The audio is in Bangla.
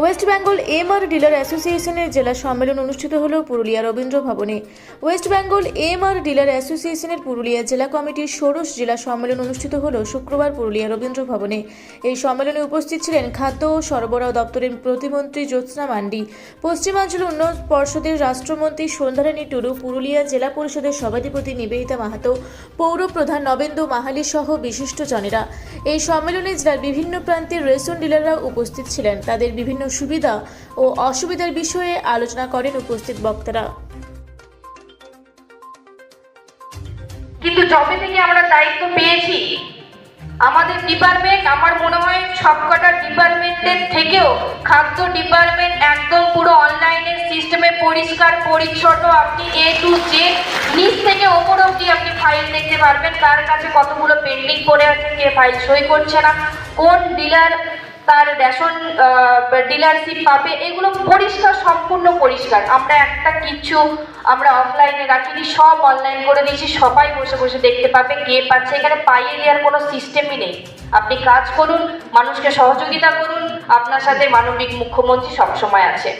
ওয়েস্ট বেঙ্গল এমআর ডিলার অ্যাসোসিয়েশনের জেলা সম্মেলন অনুষ্ঠিত হল পুরুলিয়া রবীন্দ্র ভবনে। ওয়েস্ট বেঙ্গল এমআর ডিলার অ্যাসোসিয়েশনের পুরুলিয়া জেলা কমিটির ষোড়শ জেলা সম্মেলন অনুষ্ঠিত হল শুক্রবার পুরুলিয়া রবীন্দ্র ভবনে। এই সম্মেলনে উপস্থিত ছিলেন খাদ্য ও সরবরাহ দপ্তরের প্রতিমন্ত্রী জ্যোৎস্না মান্ডি, পশ্চিমাঞ্চল উন্নয়ন পর্ষদের রাষ্ট্রমন্ত্রী সন্ধ্যারানী টুডু, পুরুলিয়া জেলা পরিষদের সভাধিপতি নিবেদিতা মাহাতো, পৌর প্রধান নবেন্দু মাহালি সহ বিশিষ্টজনেরা। এই সম্মেলনে জেলার বিভিন্ন প্রান্তের রেশন ডিলাররা উপস্থিত ছিলেন। তাদের বিভিন্ন সুবিধা ও অসুবিধার বিষয়ে আলোচনা করেন উপস্থিত বক্তারা। কিন্তু যবে থেকে আমরা দায়িত্ব পেয়েছি, আমাদের ডিপার্টমেন্ট আমার মনে হয় সবকটা ডিপার্টমেন্টের থেকেও খাদ্য ডিপার্টমেন্ট একদম পুরো অনলাইনের সিস্টেমে পরিষ্কার, পরিচ্ছন্ন, আপনি এ টু জে নিচ থেকে ওপর অবধি আপনি ফাইল দেখতে পারবেন কার কাছে কতগুলো পেন্ডিং করে আছে, কে ফাইল সই করছে না, কোন ডিলার তার রেশন ডিলারশিপ পাবে, এগুলো পরিষ্কার, সম্পূর্ণ পরিষ্কার। আমরা একটা কিছু আমরা অফলাইনে রাখিনি, সব অনলাইন করে দিয়েছি, সবাই বসে বসে দেখতে পাবে, কে পাচ্ছে। এখানে পাইয়ে দেওয়ার কোনো সিস্টেমই নেই। আপনি কাজ করুন, মানুষকে সহযোগিতা করুন, আপনার সাথে মানবিক মুখ্যমন্ত্রী সবসময় আছে।